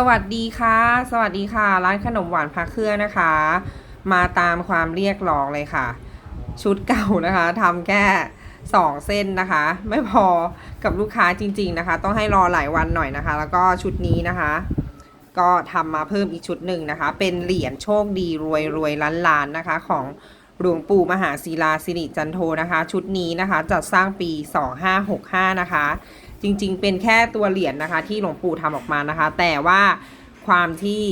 สวัสดีค่ะ สวัสดีค่ะ ร้านขนมหวานพระเครื่องนะคะ มาตามความเรียกร้องเลยค่ะ ชุดเก่านะคะทำแค่สองเส้นนะคะ ไม่พอกับลูกค้าจริง ๆนะคะ ต้องให้รอหลายวันหน่อยนะคะ แล้วก็ชุดนี้นะคะ ก็ทำมาเพิ่มอีกชุดหนึ่งนะคะ เป็นเหรียญโชคดีรวยรวยล้านล้านนะคะ ของหลวงปู่มหาศิลาสิริจันโทนะคะ ชุดนี้นะคะจัดสร้างปี 2565 นะคะ จริงๆ เป็นแค่ตัวเหรียญนะคะ ที่หลวงปู่ทำออกมานะคะ แต่ว่าความที่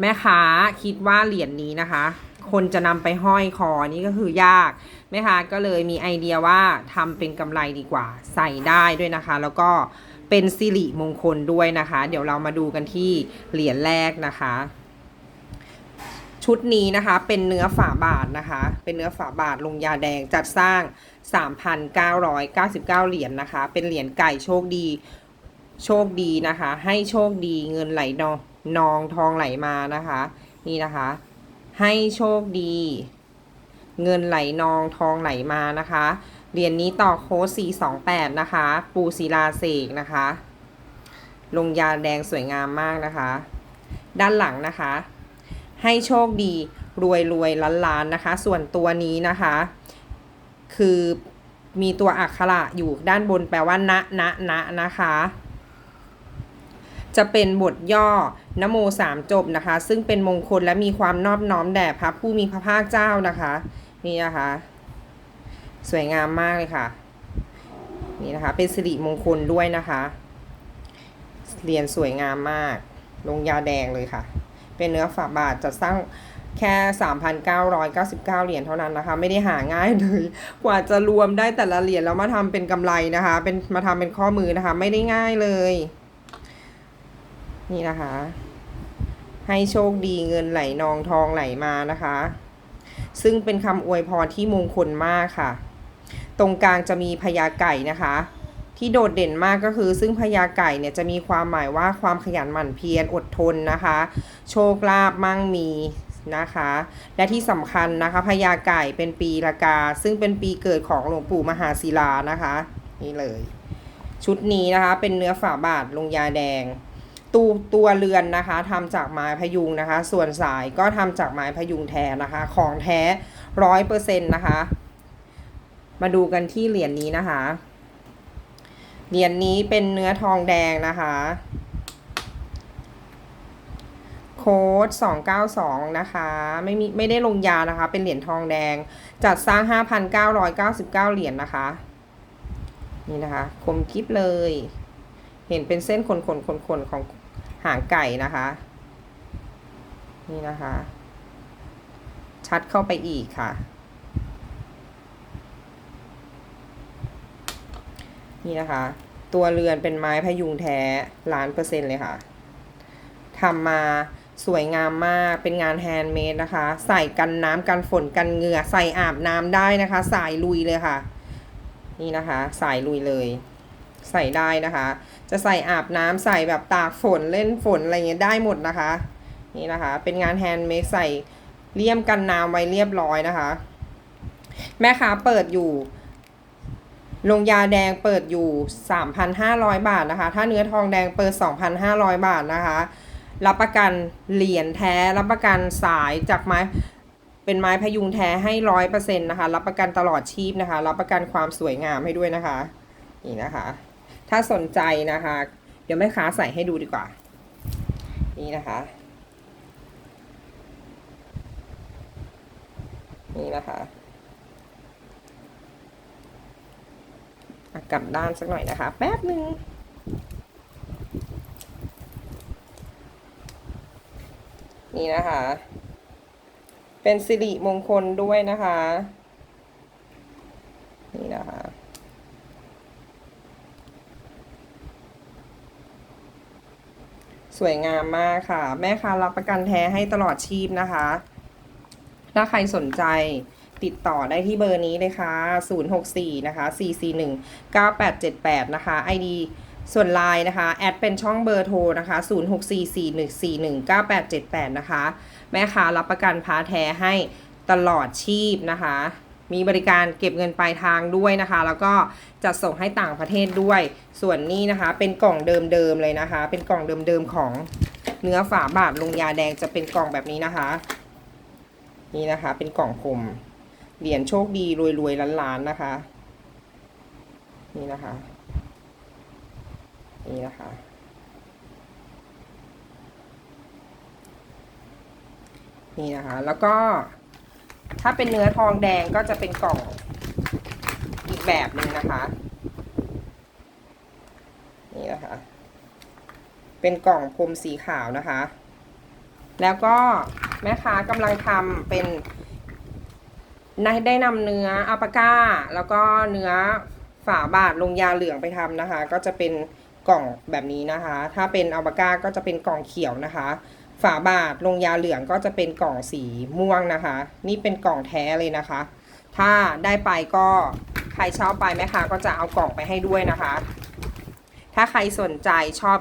แม่ค้าคิดว่าเหรียญนี้นะคะ คนจะนำไปห้อยคอนี่ก็คือยากแม่ค้าก็เลยมีไอเดียว่าทำเป็นกำไรดีกว่า ใส่ได้ด้วยนะคะ แล้วก็เป็นสิริมงคลด้วยนะคะ เดี๋ยวเรามาดูกันที่เหรียญแรกนะคะ ชุดนี้นะคะเป็นเนื้อฝาบาทนะคะ เป็นเนื้อฝาบาทลงยาแดงจัดสร้าง 3,999 เหรียญนะคะ เป็นเหรียญไก่โชคดี โชคดีนะคะ ให้โชคดีเงินไหลนองนองทองไหลมานะคะ นี่นะคะ ให้โชคดี เงินไหลนองทองไหลมานะคะ เหรียญนี้ต่อโค้ด428 นะคะ ปูศิลาเสกนะคะ ลงยาแดงสวยงามมากนะคะ ด้านหลังนะคะ ให้โชคดี รวยรวยล้านล้านนะคะ ส่วนตัวนี้นะคะ คือมีตัวอักขระอยู่ด้านบนแปลว่า ณ ณ ณ นะคะ จะเป็นบทย่อนโมสามจบนะคะ ซึ่งเป็นมงคลและมีความนอบน้อมแด่พระผู้มีพระภาคเจ้านะคะ นี่นะคะ สวยงามมากเลยค่ะ นี่นะคะ เป็นสิริมงคลด้วยนะคะ เรียนสวยงามมาก ลงยาแดงเลยค่ะ เป็นเนื้อฝาบาทจัดสร้างแค่ 3,999 เหรียญเท่านั้นนะคะ ไม่ได้หาง่ายเลย กว่าจะรวมได้แต่ละเหรียญแล้วมาทำเป็นกำไรนะคะ เป็นมาทำเป็นข้อมือนะคะ ไม่ได้ง่ายเลย นี่นะคะ ให้โชคดีเงินไหลนองทองไหลมานะคะ ซึ่งเป็นคำอวยพรที่มงคลมากค่ะ ตรงกลางจะมีพญาไก่นะคะ ที่โดดเด่นมากก็คือ ซึ่งพญาไก่เนี่ยจะมีความหมายว่าความขยันหมั่นเพียรอดทนนะคะ โชคลาภมั่งมีนะคะ และที่สำคัญนะคะพญาไก่เป็นปีละกา ซึ่งเป็นปีเกิดของหลวงปู่มหาศิลานะคะ นี่เลย ชุดนี้นะคะเป็นเนื้อฝาบาทลงยาแดงตูตัวเรือนนะคะทำจากไม้พยุงนะคะ ส่วนสายก็ทำจากไม้พยุงแท้นะคะ ของแท้ร้อยเปอร์เซ็นต์นะคะ มาดูกันที่เหรียญนี้นะคะ เหรียญนี้เป็นเนื้อทองแดงนะคะ โค้ด292 นะคะ ไม่มีไม่ได้ลงยานะคะ เป็นเหรียญทองแดง จัดสร้าง 5,999 เหรียญนะคะ นี่นะคะ คมกิฟเลย เห็นเป็นเส้นขนขนขนขนของหางไก่นะคะ นี่นะคะ ชัดเข้าไปอีกค่ะ นี่นะคะ ตัวเรือนเป็นไม้พยุงแท้ล้านเปอร์เซ็นต์เลยค่ะทำมาสวยงามมาก เป็นงานแฮนด์เมดนะคะ ใส่กันน้ำกันฝนกันเหงื่อ ใส่อาบน้ำได้นะคะ สายลุยเลยค่ะ นี่นะคะ สายลุยเลย ใส่ได้นะคะ จะใส่อาบน้ำใส่แบบตากฝนเล่นฝนอะไรเงี้ยได้หมดนะคะ นี่นะคะ เป็นงานแฮนด์เมดใส่เลี่ยมกันน้ำไว้เรียบร้อยนะคะ แม่ค้าเปิดอยู่ ลงยาแดงเปิดอยู่ 3,500 บาทนะคะ ถ้าเนื้อทองแดงเปิด 2,500 บาทนะคะ รับประกันเหรียญแท้ รับประกันสายจากไม้ เป็นไม้พยุงแท้ให้ร้อยเปอร์เซ็นต์นะคะ รับประกันตลอดชีพนะคะ รับประกันความสวยงามให้ด้วยนะคะ นี่นะคะ ถ้าสนใจนะคะ เดี๋ยวแม่ค้าใส่ให้ดูดีกว่า นี่นะคะ นี่นะคะอะ กลับด้านสักหน่อยนะคะ แป๊บหนึ่งนี่นะคะ เป็นสิริมงคลด้วยนะคะ นี่นะคะสวยงามมากค่ะ แม่ค้ารับประกันแท้ให้ตลอดชีพนะคะ ถ้าใครสนใจ ติดต่อได้ที่เบอร์นี้เลยค่ะ 064 นะคะ 441 9878 นะคะ ID ส่วน Line นะคะ แอดเป็นช่องเบอร์โทรนะคะ 06441419878นะคะ แม่ค้ารับประกันพาแท้ให้ตลอดชีพนะคะ มีบริการเก็บเงินปลายทางด้วยนะคะ แล้วก็จะส่งให้ต่างประเทศด้วย ส่วนนี้นะคะ เป็นกล่องเดิมๆเลยนะคะ เป็นกล่องเดิมๆของเนื้อฝาบาทลงยาแดงจะเป็นกล่องแบบนี้นะคะ นี่นะคะ เป็นกล่องคม เหรียญโชคดีรวยๆล้านๆนะคะ นี่นะคะ นี่นะคะ นี่นะคะ แล้วก็ถ้าเป็นเนื้อทองแดงก็จะเป็นกล่องอีกแบบหนึ่งนะคะ นี่นะคะ เป็นกล่องพรมสีขาวนะคะ แล้วก็แม่ค้ากำลังทำเป็น ได้ได้นำเนื้ออัลปาก้า แล้วก็เนื้อฝาบาทลงยาเหลืองไปทำนะคะ ก็จะเป็นกล่องแบบนี้นะคะ ถ้าเป็นอัลปาก้าก็จะเป็นกล่องเขียวนะคะ ฝาบาทลงยาเหลืองก็จะเป็นกล่องสีม่วงนะคะ นี่เป็นกล่องแท้เลยนะคะ ถ้าได้ไปก็ใครชอบไปแม่ค้าก็จะเอากล่องไปให้ด้วยนะคะ ถ้าใครสนใจชอบ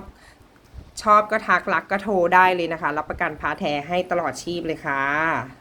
ชอบก็ทักรักก็โทรได้เลยนะคะ รับประกันพาแท้ให้ตลอดชีพเลยค่ะ